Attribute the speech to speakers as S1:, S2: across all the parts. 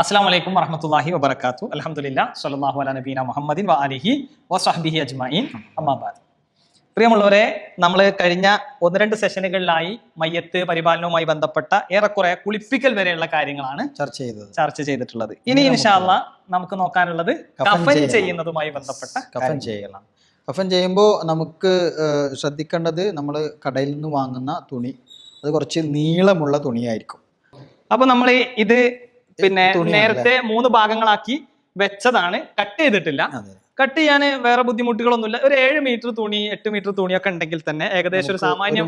S1: അസ്സാം വലൈക്കും വറഹമത്തല്ലാഹി വബർക്കാത്തു അലഹമുല്ല സ്വല്ലല്ലാഹു അല നബീന മുഹമ്മദിൻ വ അലിഹി വസ്ഹബിഹി അജ്മീൻ അമ്മാബാദ് പ്രിയമുള്ളവരെ നമ്മൾ കഴിഞ്ഞ ഒന്ന് രണ്ട് സെഷനുകളിലായി മയ്യത്ത് പരിപാലനവുമായി ബന്ധപ്പെട്ട ഏറെക്കുറെ കുളിപ്പിക്കൽ വരെയുള്ള കാര്യങ്ങളാണ്
S2: ചർച്ച ചെയ്തത്.
S1: ചർച്ച ചെയ്തിട്ടുള്ളത്. ഇനി ഇൻഷാല്ല നമുക്ക് നോക്കാനുള്ളത്
S2: കഫൻ
S1: ചെയ്യുന്നതുമായി ബന്ധപ്പെട്ട
S2: കഫൻ ചെയ്യലാണ് കഫൻ ചെയ്യുമ്പോൾ നമുക്ക് ശ്രദ്ധിക്കേണ്ടത് നമ്മൾ കടയിൽ നിന്ന് വാങ്ങുന്ന തുണി. അത് കുറച്ച് നീളമുള്ള തുണിയായിരിക്കും.
S1: അപ്പോൾ നമ്മൾ ഇത് പിന്നെ നേരത്തെ മൂന്ന് ഭാഗങ്ങളാക്കി വെച്ചതാണ്. കട്ട് ചെയ്തിട്ടില്ല. കട്ട് ചെയ്യാൻ വേറെ ബുദ്ധിമുട്ടുകളൊന്നുമില്ല. ഒരു ഏഴ് മീറ്റർ തുണി എട്ട് മീറ്റർ തുണിയൊക്കെ ഉണ്ടെങ്കിൽ തന്നെ ഏകദേശം ഒരു സാമാന്യം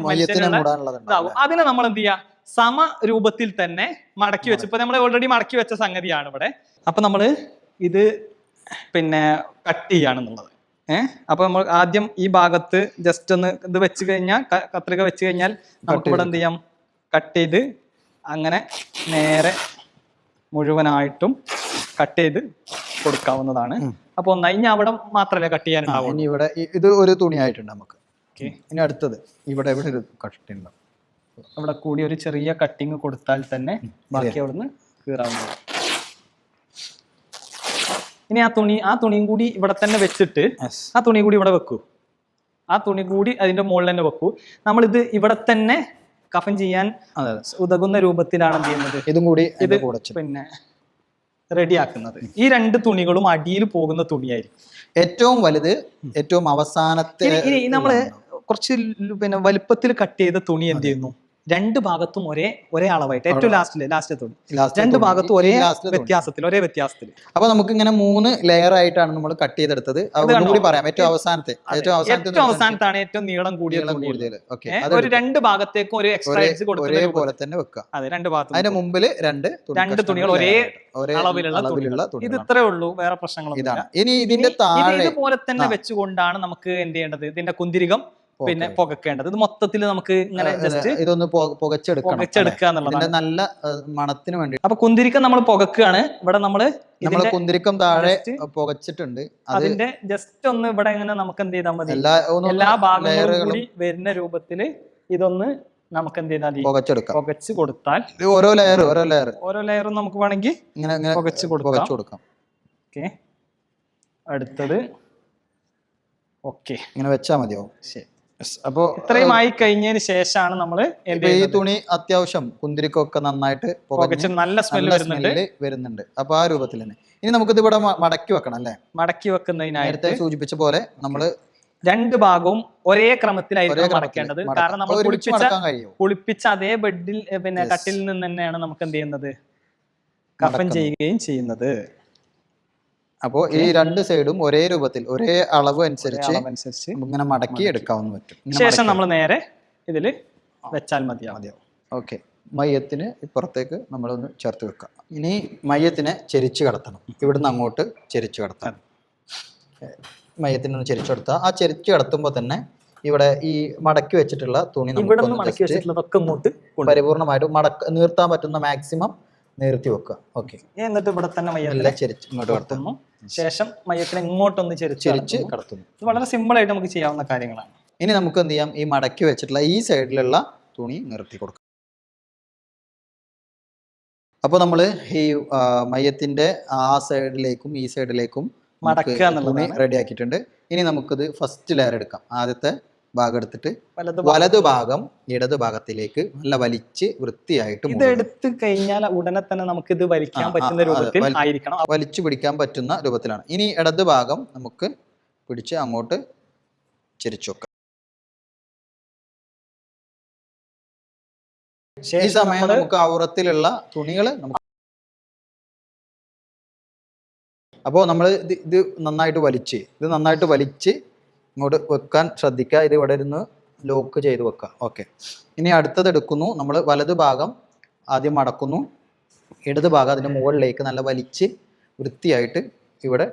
S1: ഇതാവും. അതിനെ നമ്മൾ എന്ത് ചെയ്യുക സമ രൂപത്തിൽ തന്നെ മടക്കി വെച്ചു. ഇപ്പൊ നമ്മൾ ഓൾറെഡി മടക്കി വെച്ച സംഗതിയാണ് ഇവിടെ. അപ്പൊ നമ്മൾ ഇത് പിന്നെ കട്ട് ചെയ്യാണെന്നുള്ളത്. ഏഹ് അപ്പൊ നമ്മൾ ആദ്യം ഈ ഭാഗത്ത് ജസ്റ്റ് ഒന്ന് ഇത് വെച്ച് കഴിഞ്ഞാൽ കത്രിക വെച്ച് കഴിഞ്ഞാൽ നമുക്ക് ഇവിടെ എന്ത് ചെയ്യാം? കട്ട് ചെയ്ത് അങ്ങനെ നേരെ മുഴുവനായിട്ടും കട്ട് ചെയ്ത് കൊടുക്കാവുന്നതാണ്. അപ്പൊ ഒന്നായി ഇനി അവിടെ മാത്രമല്ല കട്ട് ചെയ്യാനുണ്ടാവും
S2: ഇനി ഇവിടെ ഇത് ഒരു തുണിയായിട്ടുണ്ട് നമുക്ക്. ഇനി അടുത്തത്. ഇവിടെ ഇവിടെ ഒരു കട്ടിണ്ടാവും
S1: അവിടെ കൂടി ഒരു ചെറിയ കട്ടിങ് കൊടുത്താൽ തന്നെ ബാക്കി അവിടുന്ന് കീറാവുന്നതാണ്. ഇനി ആ തുണി ആ തുണിയും കൂടി ഇവിടെ തന്നെ വെച്ചിട്ട് ആ തുണി കൂടി ഇവിടെ വെക്കൂ. ആ തുണി കൂടി അതിന്റെ മുകളിൽ തന്നെ വെക്കൂ. നമ്മളിത് ഇവിടെ തന്നെ കഫൻ ചെയ്യാൻ ഉതകുന്ന രൂപത്തിലാണ് എന്ത് ചെയ്യുന്നത്?
S2: ഇതും കൂടി
S1: ഇത്. പിന്നെ റെഡിയാക്കുന്നത്. ഈ രണ്ട് തുണികളും അടിയിൽ പോകുന്ന തുണിയായിരിക്കും.
S2: ഏറ്റവും വലുത് ഏറ്റവും അവസാനത്തെ
S1: നമ്മൾ കുറച്ച് പിന്നെ വലുപ്പത്തിൽ കട്ട് ചെയ്ത തുണി എന്ത് ചെയ്യുന്നു? രണ്ട് ഭാഗത്തും ഒരേ ഒരേ അളവായിട്ട് ഏറ്റവും ലാസ്റ്റിൽ ലാസ്റ്റ് തുണി
S2: Last
S1: രണ്ട് ഭാഗത്തും ഒരേ. വ്യത്യാസത്തിൽ ഒരേ വ്യത്യാസത്തിൽ.
S2: അപ്പൊ നമുക്ക് ഇങ്ങനെ മൂന്ന് ലെയർ ആയിട്ടാണ് നമ്മൾ കട്ട് ചെയ്തെടുത്തത്.
S1: കണ്ടോ?
S2: പറയാം. ഏറ്റവും അവസാനത്തെ ഏറ്റവും അവസാനത്തെ
S1: ഏറ്റവും അവസാനത്താണ് ഏറ്റവും നീളം കൂടിയ
S2: നീളം
S1: തുണി
S2: കൂടുതൽ ഓക്കെ.
S1: ഏ, ഒരു രണ്ട് ഭാഗത്തേക്കും ഒരു എക്സ്ട്രാ എഡ്ജ്.
S2: ഒരേപോലെ തന്നെ വെക്കുക.
S1: അതെ രണ്ട് ഭാഗത്തും
S2: അതിന്റെ മുമ്പിൽ രണ്ട്
S1: രണ്ട് തുണികൾ ഒരേ
S2: ഒരേ
S1: അളവിലുള്ള ഇത് ഇത്രേ ഉള്ളൂ വേറെ പ്രശ്നങ്ങളൊന്നും
S2: ഇതാണ്. ഇനി ഇതിന്റെ താഴെ
S1: ഇതുപോലെ തന്നെ വെച്ചുകൊണ്ടാണ് നമുക്ക് എന്ത് ചെയ്യേണ്ടത്? ഇതിന്റെ കുന്തിരികം പിന്നെ പുകക്കേണ്ടത്. ഇത് മൊത്തത്തിൽ നമുക്ക് ഇങ്ങനെ ജസ്റ്റ്
S2: ഇതൊന്ന് പൊ- പുകച്ചെടുക്കണം
S1: പുകച്ചെടുക്കുക എന്നുള്ളതാണ്.
S2: നല്ല മണത്തിന് വേണ്ടി
S1: അപ്പൊ കുന്തിരിക്കം നമ്മൾ പുകക്കുകയാണ് ഇവിടെ
S2: നമ്മൾ
S1: നമ്മൾ
S2: കുന്തിരിക്കം താഴെ പുകച്ചിട്ടുണ്ട്.
S1: അതിന്റെ ജസ്റ്റ് ഒന്ന് ഇവിടെ ഇങ്ങനെ നമുക്ക് എന്ത് ചെയ്താൽ മതി.
S2: എല്ലാ
S1: ഭാഗങ്ങളും കൂടി വരുന്ന രൂപത്തിൽ ഇതൊന്ന് നമുക്ക് എന്ത് ചെയ്താൽ
S2: പുകച്ചെടുക്കാം.
S1: പുകച്ച് കൊടുത്താൽ
S2: ഓരോ ലെയർ ഓരോ ലെയർ
S1: ഓരോ ലെയറും നമുക്ക് വേണമെങ്കിൽ
S2: ഇങ്ങനെ ഇങ്ങനെ
S1: പുകച്ച് കൊടുക്കാം.
S2: കൊടുക്കാം.
S1: ഓക്കെ. അടുത്തത്. ഓക്കെ.
S2: ഇങ്ങനെ വെച്ചാൽ മതിയാവും.
S1: ശരി.
S2: അപ്പൊ
S1: ഇത്രയും ആയി കഴിഞ്ഞതിന് ശേഷമാണ് നമ്മൾ
S2: ഈ തുണി അത്യാവശ്യം കുന്തിരിക്കൊക്കെ നന്നായിട്ട്
S1: പുകച്ച് നല്ല സ്മെല്ല് വരുന്നുണ്ട്.
S2: വരുന്നുണ്ട്. അപ്പൊ ആ രൂപത്തിൽ തന്നെ. ഇനി നമുക്കിത് ഇവിടെ മടക്കി വെക്കണം അല്ലേ?
S1: മടക്കി വെക്കുന്നതിനായിട്ട്
S2: നേരത്തെ സൂചിപ്പിച്ച പോലെ നമ്മൾ
S1: രണ്ട് ഭാഗവും ഒരേ ക്രമത്തിലായിരിക്കും മടക്കേണ്ടത്. കാരണം നമ്മൾ കുളിപ്പിച്ച കുളിപ്പിച്ച അതേ ബെഡിൽ പിന്നെ. കട്ടിൽ നിന്ന് തന്നെയാണ് നമുക്ക് എന്ത് ചെയ്യുന്നത്? കഫൻ ചെയ്യുകയും ചെയ്യുന്നത്.
S2: അപ്പോൾ ഈ രണ്ട് സൈഡും ഒരേ രൂപത്തിൽ ഒരേ അളവ് അനുസരിച്ച്
S1: അനുസരിച്ച്
S2: ഇങ്ങനെ മടക്കി എടുക്കാവുന്ന പറ്റും.
S1: ശേഷം നമ്മൾ നേരെ ഇതിൽ വെച്ചാൽ മതിയാവും.
S2: മതിയാവും. ഓക്കെ. മയ്യത്തിന് ഇപ്പുറത്തേക്ക് നമ്മളൊന്ന് ചേർത്ത് വെക്കാം ഇനി മയ്യത്തിനെ ചെരിച്ച് കടത്തണം. ഇവിടുന്ന് അങ്ങോട്ട് ചെരിച്ച് കടത്തണം. മയ്യത്തിനെ ഒന്ന് ചെരിച്ച് കടത്താം. ആ ചെരിച്ച് കടത്തുമ്പോൾ തന്നെ ഇവിടെ ഈ മടക്കി വെച്ചിട്ടുള്ള തുണി
S1: മടക്കി വെച്ചിട്ടുള്ളതൊക്കെ ഇങ്ങോട്ട്.
S2: പരിപൂർണമായിട്ട് മടക്ക നീർത്താൻ പറ്റുന്ന മാക്സിമം നീർത്തി വെക്കുക. ഓക്കെ
S1: എന്നിട്ട് ഇവിടെ തന്നെ മയ്യത്തിനെ
S2: ചെരിച്ച് ഇങ്ങോട്ട് കടത്തുന്നു.
S1: ശേഷം മയ്യത്തിനെ ഇങ്ങോട്ടൊന്ന് ചെരിച്ച്
S2: ചെരിച്ച്
S1: കടത്തുന്നു. ഇത് വളരെ സിമ്പിൾ ആയിട്ട് നമുക്ക് ചെയ്യാവുന്ന കാര്യങ്ങളാണ്.
S2: ഇനി നമുക്ക് എന്ത് ചെയ്യാം? ഈ മടക്കി വെച്ചിട്ടുള്ള ഈ സൈഡിലുള്ള തുണി നിർത്തി കൊടുക്കുക അപ്പോൾ നമ്മൾ ഈ ആ, മയ്യത്തിന്റെ ആ സൈഡിലേക്കും ഈ സൈഡിലേക്കും
S1: മടക്കുക
S2: തുണി
S1: എന്നുള്ളതാണ്.
S2: റെഡി ആക്കിയിട്ടുണ്ട്. ഇനി നമുക്കിത് ഫസ്റ്റ് ലെയർ എടുക്കാം. ആദ്യത്തെ ഭാഗം. എടുത്തിട്ട്
S1: വലതു
S2: ഭാഗം ഇടതു ഭാഗത്തിലേക്ക് നല്ല വലിച്ച് വൃത്തിയായിട്ട്
S1: ഇത് എടുത്തു കഴിഞ്ഞാൽ ഉടനെ തന്നെ നമുക്ക് ഇത് വലിക്കാൻ പറ്റുന്ന രൂപത്തിൽ ആയിരിക്കണം.
S2: വലിച്ചു പിടിക്കാൻ പറ്റുന്ന രൂപത്തിലാണ്. ഇനി ഇടത് ഭാഗം നമുക്ക് പിടിച്ച് അങ്ങോട്ട് ചിരിച്ചു ഈ സമയം നമുക്ക് ഔറത്തിലുള്ള തുണികൾ നമുക്ക് അപ്പോൾ നമ്മൾ ഇത് ഇത് നന്നായിട്ട് വലിച്ച് ഇത് നന്നായിട്ട് വലിച്ച് ഇങ്ങോട്ട് വെക്കാൻ ശ്രദ്ധിക്കുക. ഇത് ഇവിടെ ഇരുന്ന് ലോക്ക് ചെയ്ത് വെക്കുക. ഓക്കെ ഇനി അടുത്തത് എടുക്കുന്നു. നമ്മൾ വലത് ഭാഗം ആദ്യം മടക്കുന്നു. ഇടത് ഭാഗം അതിന്റെ മുകളിലേക്ക് നല്ല വലിച്ച് വൃത്തിയായിട്ട് ഇവിടെ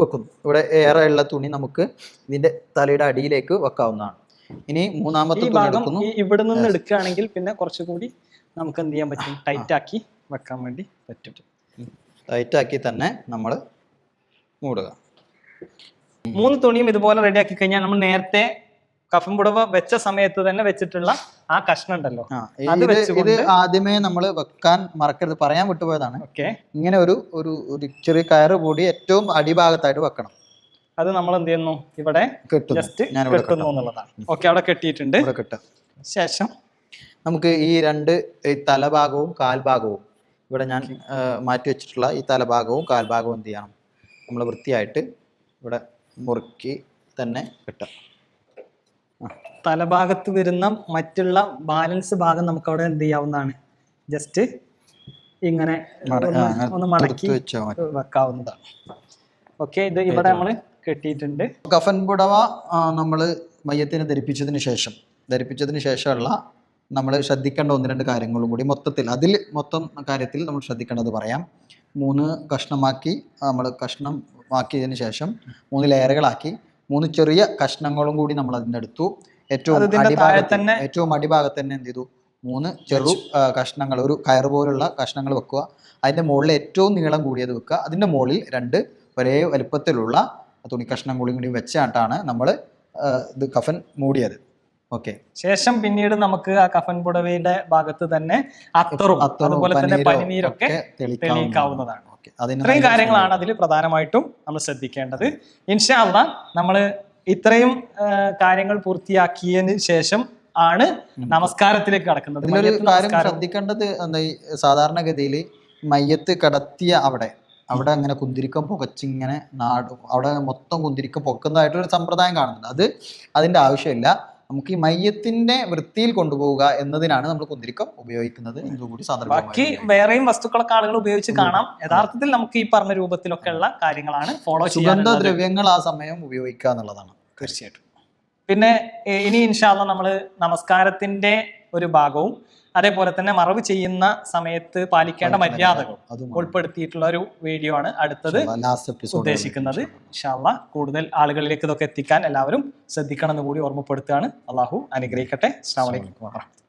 S2: വെക്കുന്നു. ഇവിടെ ഏറെ ഉള്ള തുണി നമുക്ക് ഇതിന്റെ തലയുടെ അടിയിലേക്ക് വെക്കാവുന്നതാണ്. ഇനി മൂന്നാമത്തെ തുണി എടുക്കുന്നു.
S1: ഇവിടെ നിന്ന് എടുക്കുകയാണെങ്കിൽ പിന്നെ കുറച്ചുകൂടി നമുക്ക് എന്ത് ചെയ്യാൻ പറ്റും? ടൈറ്റ് ആക്കി വെക്കാൻ വേണ്ടി പറ്റും.
S2: ടൈറ്റാക്കി തന്നെ നമ്മൾ മൂടുക.
S1: മൂന്ന് തുണിയും ഇതുപോലെ റെഡി ആക്കി കഴിഞ്ഞാൽ നമ്മൾ നേരത്തെ കഫം പുടവ വെച്ച സമയത്ത് തന്നെ വെച്ചിട്ടുള്ള ആ കഷ്ണം ഉണ്ടല്ലോ. അത്
S2: ഇത് ആദ്യമേ നമ്മൾ വെക്കാൻ മറക്കരുത്. പറയാൻ വിട്ടുപോയതാണ്.
S1: ഓക്കെ.
S2: ഇങ്ങനെ ഒരു ഒരു ചെറിയ കയറ് കൂടി ഏറ്റവും അടിഭാഗത്തായിട്ട് വെക്കണം.
S1: അത് നമ്മൾ എന്ത് ചെയ്യുന്നു? ഇവിടെ ജസ്റ്റ് കെട്ടുന്നു എന്നുള്ളതാണ്. ഓക്കെ അവിടെ കെട്ടിയിട്ടുണ്ട്. ശേഷം?
S2: നമുക്ക് ഈ രണ്ട് ഈ തലഭാഗവും കാൽഭാഗവും ഇവിടെ ഞാൻ മാറ്റി വെച്ചിട്ടുള്ള ഈ തലഭാഗവും കാൽഭാഗവും എന്ത് ചെയ്യണം? നമ്മൾ വൃത്തിയായിട്ട് ഇവിടെ മുറുക്കി തന്നെ കിട്ടും
S1: തലഭാഗത്ത് വരുന്ന മറ്റുള്ള ബാലൻസ് ഭാഗം നമുക്ക് അവിടെ എന്ത് ചെയ്യാവുന്നതാണ്? ജസ്റ്റ് ഇങ്ങനെ ഒന്ന് മടക്കി വെക്കാവുന്നതാണ്. ഓക്കെ ഇത് ഇവിടെ നമ്മൾ കെട്ടിയിട്ടുണ്ട്.
S2: കഫൻ പുടവ നമ്മൾ മയ്യത്തിനെ ധരിപ്പിച്ചതിന് ശേഷം. ധരിപ്പിച്ചതിന് ശേഷമുള്ള നമ്മൾ ശ്രദ്ധിക്കേണ്ട ഒന്ന് രണ്ട് കാര്യങ്ങളും കൂടി മൊത്തത്തിൽ അതിൽ മൊത്തം കാര്യത്തിൽ നമ്മൾ ശ്രദ്ധിക്കേണ്ടത് പറയാം. മൂന്ന് കഷ്ണമാക്കി നമ്മൾ കഷ്ണമാക്കിയതിന് ശേഷം മൂന്ന് ലെയറുകളാക്കി മൂന്ന് ചെറിയ കഷ്ണങ്ങളും കൂടി നമ്മൾ അതിന്റെ എടുത്തു ഏറ്റവും അടിഭാഗത്ത്
S1: തന്നെ
S2: ഏറ്റവും അടിഭാഗത്ത് തന്നെ എന്ത് ചെയ്തു? മൂന്ന് ചെറു കഷ്ണങ്ങൾ ഒരു കയർ പോലുള്ള കഷ്ണങ്ങൾ വെക്കുക. അതിന്റെ മുകളിൽ ഏറ്റവും നീളം കൂടിയത് വെക്കുക. അതിന്റെ മുകളിൽ രണ്ട് ഒരേ വലുപ്പത്തിലുള്ള തുണി കഷ്ണം കൂടി കൂടി വെച്ചാട്ടാണ് നമ്മൾ ഇത് കഫൻ മൂടിയത്. ഓക്കെ.
S1: ശേഷം പിന്നീട് നമുക്ക് ആ കഫൻ പുടവയുടെ ഭാഗത്ത് തന്നെ അത്തറും അതുപോലെ തന്നെ പനിനീരൊക്കെ തെളിയിക്കാവുന്നതാണ്. ഇത്രയും കാര്യങ്ങളാണ് അതിൽ പ്രധാനമായിട്ടും നമ്മൾ ശ്രദ്ധിക്കേണ്ടത്. ഇൻഷാല്ല നമ്മൾ ഇത്രയും കാര്യങ്ങൾ പൂർത്തിയാക്കിയതിന് ശേഷം ആണ് നമസ്കാരത്തിലേക്ക് കടക്കുന്നത്.
S2: കാര്യം ശ്രദ്ധിക്കേണ്ടത് സാധാരണഗതിയിൽ മയ്യത്ത് കടത്തിയ അവിടെ അവിടെ അങ്ങനെ കുന്തിരിക്കം പുകച്ചിങ്ങനെ നാട് അവിടെ മൊത്തം കുന്തിരിക്കം പൊക്കുന്നതായിട്ടൊരു സമ്പ്രദായം കാണുന്നുണ്ട്. അത് അതിന്റെ ആവശ്യമില്ല. നമുക്ക് ഈ മയ്യത്തിന്റെ വൃത്തിയിൽ കൊണ്ടുപോവുക എന്നതിനാണ് നമ്മൾ കുന്തിരിക്കം ഉപയോഗിക്കുന്നത്. ഇതുകൂടി
S1: ബാക്കി വേറെയും വസ്തുക്കളൊക്കെ ആളുകൾ ഉപയോഗിച്ച് കാണാം. യഥാർത്ഥത്തിൽ നമുക്ക് ഈ പറഞ്ഞ രൂപത്തിലൊക്കെ ഉള്ള കാര്യങ്ങളാണ് ഫോളോ
S2: സുഗന്ധദ്രവ്യങ്ങൾ ആ സമയം ഉപയോഗിക്കുക എന്നുള്ളതാണ്.
S1: തീർച്ചയായിട്ടും. പിന്നെ ഇനി ഇൻഷാല്ല നമ്മൾ നമസ്കാരത്തിന്റെ ഒരു ഭാഗവും അതേപോലെ തന്നെ മറവ് ചെയ്യുന്ന സമയത്ത് പാലിക്കേണ്ട മര്യാദകൾ ഉൾപ്പെടുത്തിയിട്ടുള്ള ഒരു വീഡിയോ ആണ് അടുത്തത് ഉദ്ദേശിക്കുന്നത്. ഇൻഷാല്ല കൂടുതൽ ആളുകളിലേക്ക് ഇതൊക്കെ എത്തിക്കാൻ എല്ലാവരും ശ്രദ്ധിക്കണം എന്ന് കൂടി ഓർമ്മപ്പെടുത്തുകയാണ്. അള്ളാഹു അനുഗ്രഹിക്കട്ടെ. അസ്സാം വലൈക്കും